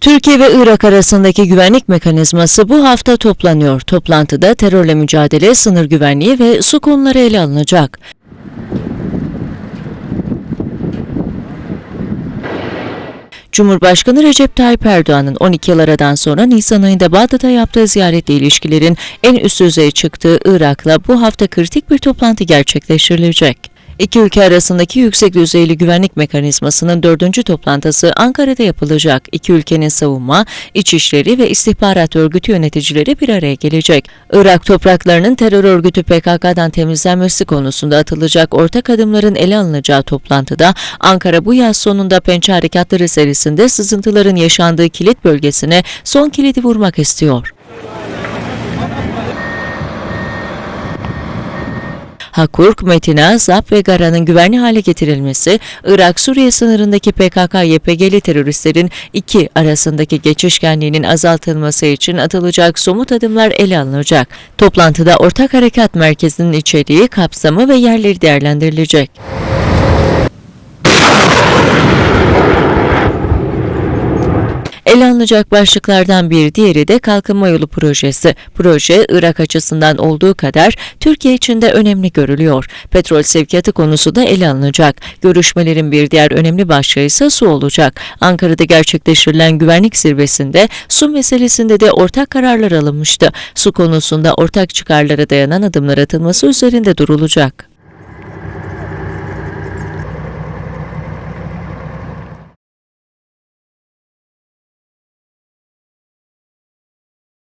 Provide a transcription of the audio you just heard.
Türkiye ve Irak arasındaki güvenlik mekanizması bu hafta toplanıyor. Toplantıda terörle mücadele, sınır güvenliği ve su konuları ele alınacak. Cumhurbaşkanı Recep Tayyip Erdoğan'ın 12 yıl aradan sonra Nisan ayında Bağdat'a yaptığı ziyaretle ilişkilerin en üst düzeye çıktığı Irak'la bu hafta kritik bir toplantı gerçekleştirilecek. İki ülke arasındaki yüksek düzeyli güvenlik mekanizmasının dördüncü toplantısı Ankara'da yapılacak. İki ülkenin savunma, içişleri ve istihbarat örgütü yöneticileri bir araya gelecek. Irak topraklarının terör örgütü PKK'dan temizlenmesi konusunda atılacak ortak adımların ele alınacağı toplantıda Ankara bu yaz sonunda Pençe Harekatları serisinde sızıntıların yaşandığı kilit bölgesine son kilidi vurmak istiyor. Hakurk, Metina, Zap ve Gara'nın güvenli hale getirilmesi, Irak-Suriye sınırındaki PKK-YPG'li teröristlerin iki arasındaki geçişkenliğinin azaltılması için atılacak somut adımlar ele alınacak. Toplantıda ortak harekat merkezinin içeriği, kapsamı ve yerleri değerlendirilecek. Ele alınacak başlıklardan bir diğeri de Kalkınma Yolu Projesi. Proje, Irak açısından olduğu kadar Türkiye için de önemli görülüyor. Petrol sevkiyatı konusu da ele alınacak. Görüşmelerin bir diğer önemli başlığı ise su olacak. Ankara'da gerçekleştirilen güvenlik zirvesinde su meselesinde de ortak kararlar alınmıştı. Su konusunda ortak çıkarlara dayanan adımlar atılması üzerinde durulacak.